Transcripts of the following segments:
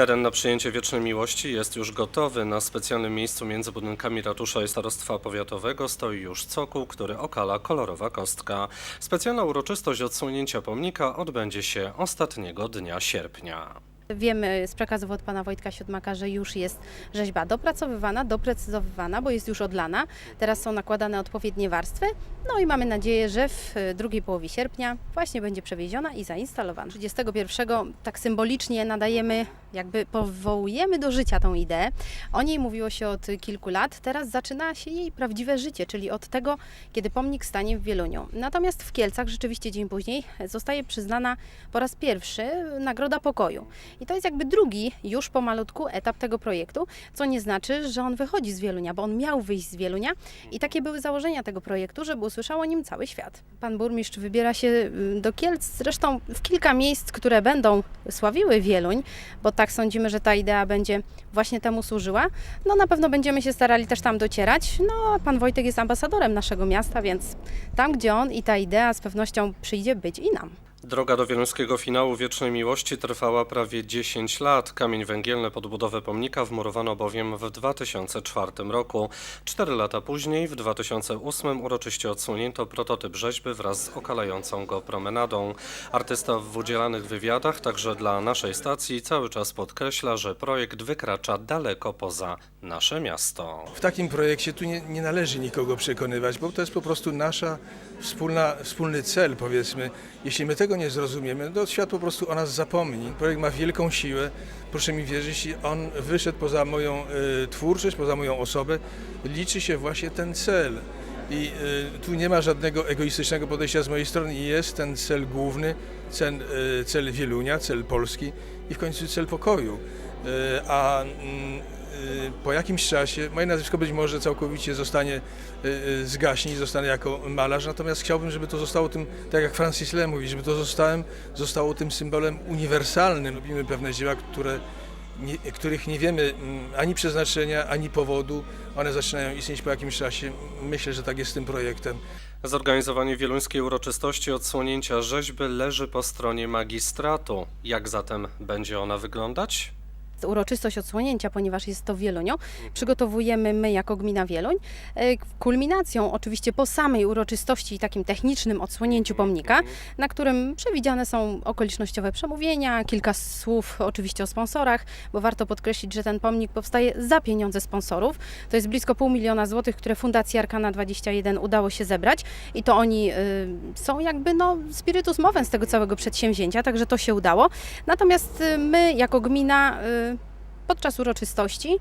Teren na przyjęcie Wiecznej Miłości jest już gotowy. Na specjalnym miejscu między budynkami ratusza i starostwa powiatowego stoi już cokół, który okala kolorowa kostka. Specjalna uroczystość odsłonięcia pomnika odbędzie się ostatniego dnia sierpnia. Wiemy z przekazów od pana Wojtka Siódmaka, że już jest rzeźba dopracowywana, doprecyzowywana, bo jest już odlana. Teraz są nakładane odpowiednie warstwy. No i mamy nadzieję, że w e, drugiej połowie sierpnia właśnie będzie przewieziona i zainstalowana. 31 tak symbolicznie nadajemy, jakby powołujemy do życia tą ideę. O niej mówiło się od kilku lat. Teraz zaczyna się jej prawdziwe życie, czyli od tego, kiedy pomnik stanie w Wieluniu. Natomiast w Kielcach rzeczywiście dzień później zostaje przyznana po raz pierwszy Nagroda Pokoju. I to jest jakby drugi już pomalutku etap tego projektu, co nie znaczy, że on wychodzi z Wielunia, bo on miał wyjść z Wielunia i takie były założenia tego projektu, żeby usłyszał o nim cały świat. Pan burmistrz wybiera się y, do Kielc, zresztą w kilka miejsc, które będą sławiły Wieluń, bo tak sądzimy, że ta idea będzie właśnie temu służyła. No na pewno będziemy się starali też tam docierać. No pan Wojtek jest ambasadorem naszego miasta, więc tam, gdzie on i ta idea z pewnością przyjdzie być i nam. Droga do wieluńskiego finału Wiecznej Miłości trwała prawie 10 lat. Kamień węgielny pod budowę pomnika wmurowano bowiem w 2004 roku. Cztery lata później, w 2008 uroczyście odsłonięto prototyp rzeźby wraz z okalającą go promenadą. Artysta w udzielanych wywiadach, także dla naszej stacji, cały czas podkreśla, że projekt wykracza daleko poza nasze miasto. W takim projekcie tu nie, nie należy nikogo przekonywać, bo to jest po prostu nasza wspólna, wspólny cel, powiedzmy. Jeśli my tego nie zrozumiemy, to świat po prostu o nas zapomni. Projekt ma wielką siłę. Proszę mi wierzyć, on wyszedł poza moją y, twórczość, poza moją osobę, liczy się właśnie ten cel. I y, tu nie ma żadnego egoistycznego podejścia z mojej strony. Jest ten cel główny, cel, y, cel Wielunia, cel Polski i w końcu cel pokoju. A mm, po jakimś czasie moje nazwisko być może całkowicie zostanie y, y, zgaśnie i zostanę jako malarz, natomiast chciałbym, żeby to zostało tym, tak jak Francis Le mówi, żeby to zostałem, zostało tym symbolem uniwersalnym. Robimy pewne dzieła, które, nie, których nie wiemy mm, ani przeznaczenia, ani powodu. One zaczynają istnieć po jakimś czasie. Myślę, że tak jest z tym projektem. Zorganizowanie wieluńskiej uroczystości odsłonięcia rzeźby leży po stronie magistratu. Jak zatem będzie ona wyglądać? Uroczystość odsłonięcia, ponieważ jest to w Wieluniu. Przygotowujemy my jako gmina Wieluń. E, Kulminacją oczywiście po samej uroczystości i takim technicznym odsłonięciu pomnika, na którym przewidziane są okolicznościowe przemówienia, kilka słów oczywiście o sponsorach, bo warto podkreślić, że ten pomnik powstaje za pieniądze sponsorów. To jest blisko pół miliona złotych, które Fundacji Arkana 21 udało się zebrać i to oni y, są jakby no spiritus movens tego całego przedsięwzięcia, także to się udało. Natomiast y, my jako gmina y, podczas uroczystości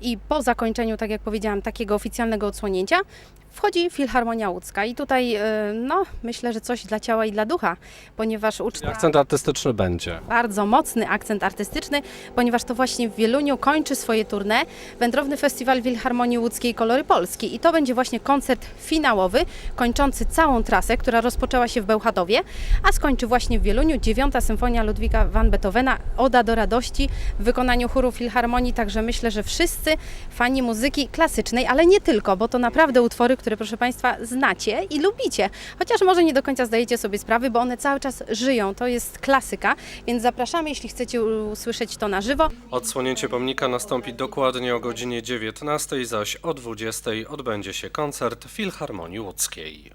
i po zakończeniu, tak jak powiedziałam, takiego oficjalnego odsłonięcia, wchodzi Filharmonia Łódzka. I tutaj, y, no, myślę, że coś dla ciała i dla ducha, ponieważ uczta... Akcent artystyczny będzie. Bardzo mocny akcent artystyczny, ponieważ to właśnie w Wieluniu kończy swoje tournée Wędrowny Festiwal Wilharmonii Łódzkiej Kolory Polski. I to będzie właśnie koncert finałowy, kończący całą trasę, która rozpoczęła się w Bełchatowie, a skończy właśnie w Wieluniu dziewiąta symfonia Ludwika van Beethovena, Oda do radości w wykonaniu chóru Filharmonii. Także myślę, że wszyscy fani muzyki klasycznej, ale nie tylko, bo to naprawdę utwory, które proszę Państwa znacie i lubicie. Chociaż może nie do końca zdajecie sobie sprawy, bo one cały czas żyją. To jest klasyka, więc zapraszamy, jeśli chcecie usłyszeć to na żywo. Odsłonięcie pomnika nastąpi dokładnie o godzinie 19, zaś o 20 odbędzie się koncert Filharmonii Łódzkiej.